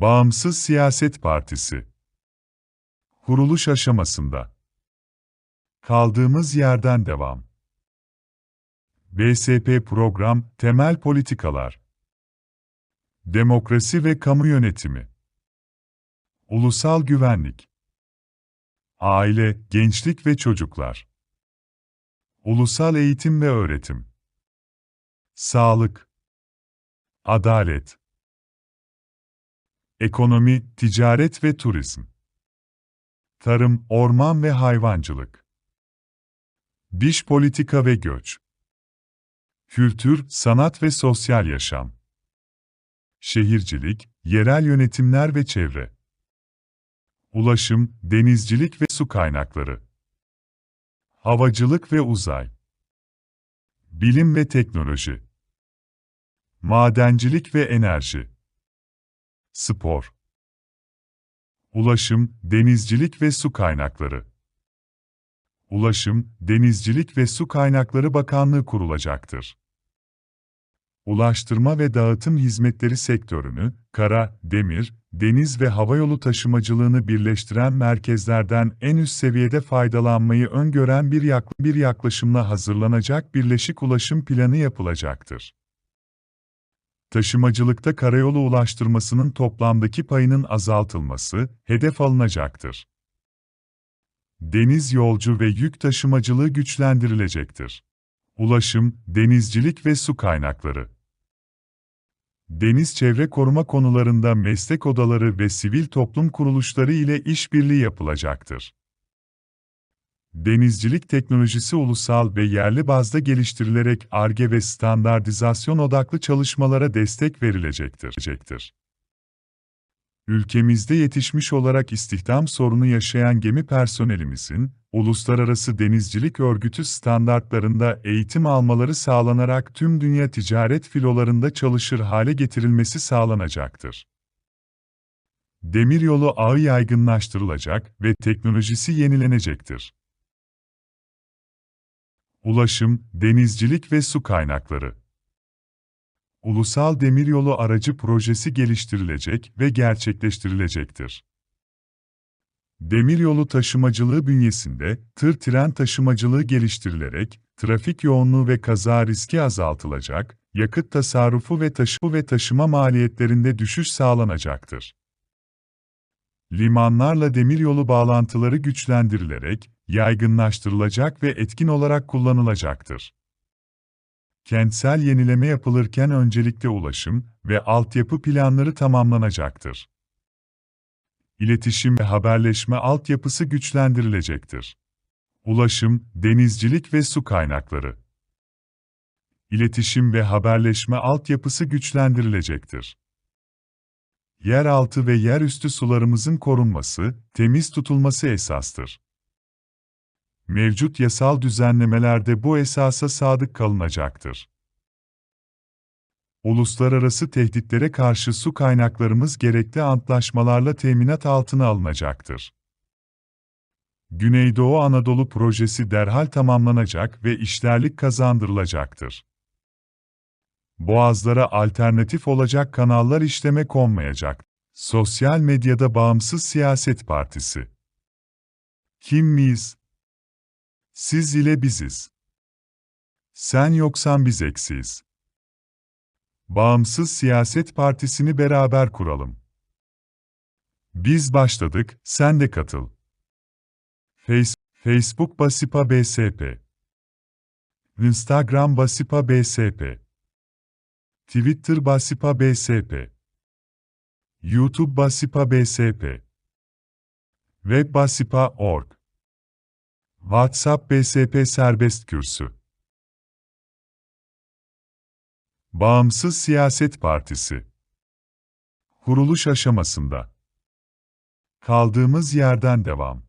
Bağımsız Siyaset Partisi. Kuruluş aşamasında. Kaldığımız yerden devam. BSP Program, Temel Politikalar. Demokrasi ve Kamu Yönetimi. Ulusal Güvenlik. Aile, Gençlik ve Çocuklar. Ulusal Eğitim ve Öğretim. Sağlık. Adalet Ekonomi, Ticaret ve Turizm. Tarım, Orman ve Hayvancılık. Dış Politika ve Göç. Kültür, Sanat ve Sosyal Yaşam. Şehircilik, Yerel Yönetimler ve Çevre. Ulaşım, Denizcilik ve Su Kaynakları. Havacılık ve Uzay. Bilim ve Teknoloji. Madencilik ve Enerji Spor Ulaşım, Denizcilik ve Su Kaynakları Ulaşım, Denizcilik ve Su Kaynakları Bakanlığı kurulacaktır. Ulaştırma ve dağıtım hizmetleri sektörünü, kara, demir, deniz ve havayolu taşımacılığını birleştiren merkezlerden en üst seviyede faydalanmayı öngören bir, yak bir yaklaşımla hazırlanacak birleşik ulaşım planı yapılacaktır. Taşımacılıkta karayolu ulaştırmasının toplamdaki payının azaltılması hedef alınacaktır. Deniz yolcu ve yük taşımacılığı güçlendirilecektir. Ulaşım, denizcilik ve su kaynakları Deniz çevre koruma konularında meslek odaları ve sivil toplum kuruluşları ile işbirliği yapılacaktır. Denizcilik teknolojisi ulusal ve yerli bazda geliştirilerek ARGE ve standartizasyon odaklı çalışmalara destek verilecektir. Ülkemizde yetişmiş olarak istihdam sorunu yaşayan gemi personelimizin, Uluslararası Denizcilik Örgütü standartlarında eğitim almaları sağlanarak tüm dünya ticaret filolarında çalışır hale getirilmesi sağlanacaktır. Demiryolu ağı yaygınlaştırılacak ve teknolojisi yenilenecektir. Ulaşım, denizcilik ve su kaynakları Ulusal Demiryolu Aracı Projesi geliştirilecek ve gerçekleştirilecektir. Demiryolu taşımacılığı bünyesinde tır-tren taşımacılığı geliştirilerek trafik yoğunluğu ve kaza riski azaltılacak, yakıt tasarrufu ve taşı ve taşıma maliyetlerinde düşüş sağlanacaktır. Limanlarla demiryolu bağlantıları güçlendirilerek yaygınlaştırılacak ve etkin olarak kullanılacaktır. Kentsel yenileme yapılırken öncelikle ulaşım ve altyapı planları tamamlanacaktır. İletişim ve haberleşme altyapısı güçlendirilecektir. Ulaşım, denizcilik ve su kaynakları. İletişim ve haberleşme altyapısı güçlendirilecektir. Yeraltı ve yerüstü sularımızın korunması, temiz tutulması esastır. Mevcut yasal düzenlemelerde bu esasa sadık kalınacaktır. Uluslararası tehditlere karşı su kaynaklarımız gerekli antlaşmalarla teminat altına alınacaktır. Güneydoğu Anadolu projesi derhal tamamlanacak ve işlerlik kazandırılacaktır. Boğazlara alternatif olacak kanallar işleme konmayacak. Sosyal medyada Bağımsız Siyaset Partisi Kim miyiz? Siz ile biziz. Sen yoksan biz eksiyiz. Bağımsız Siyaset Partisi'ni beraber kuralım. Biz başladık, sen de katıl. Face, Facebook Basipa BSP Instagram Basipa BSP Twitter Basipa BSP YouTube Basipa BSP Web Basipa.org WhatsApp BSP Serbest Kürsü. Bağımsız Siyaset Partisi. Kuruluş aşamasında. Kaldığımız yerden devam